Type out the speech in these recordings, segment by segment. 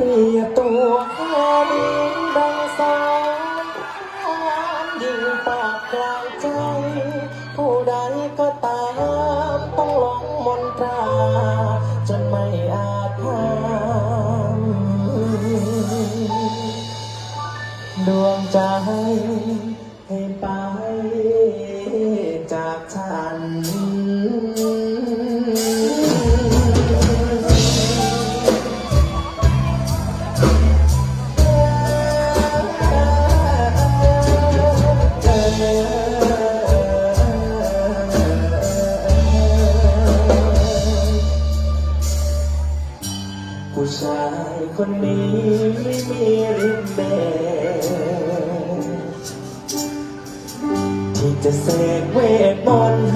เรียบตัวแค่ดินดังสายยิ่งปากกลางใจ ผู้ใดก็ตาม ต้องหลงมนตราจะไม่อาจห้ามดวงใจ ผู้ชายคนนี้ไม่มีริมเดชที่จะเสกเวทมนต์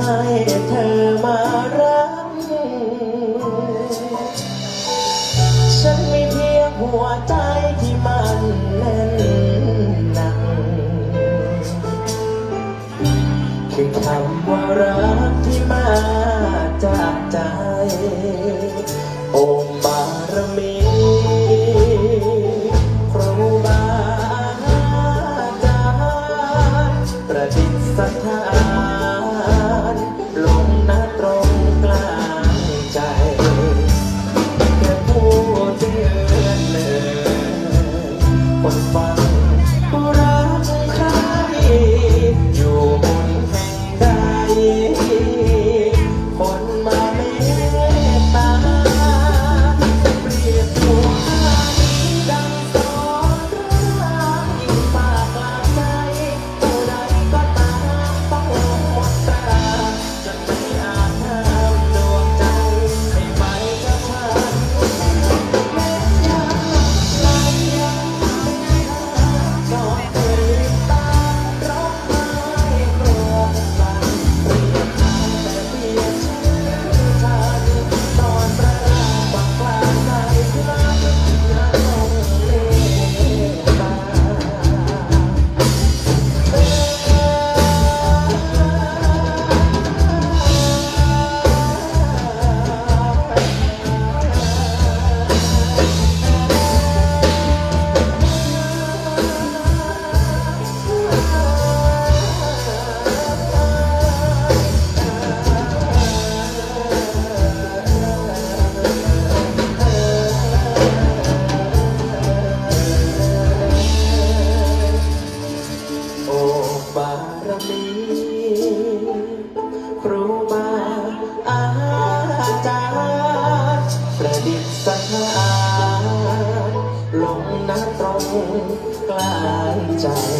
สัทธานลงนะตรงกลางใจ แค่พูดเตือนเลยคนฟัง time.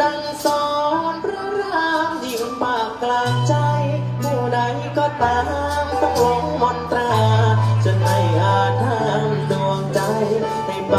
ดังสอนพระรามยิ่งปากกลางใจ ผู้ใดก็ตามต้องหลงมนตราจะไม่อาจทำดวงใจให้ไป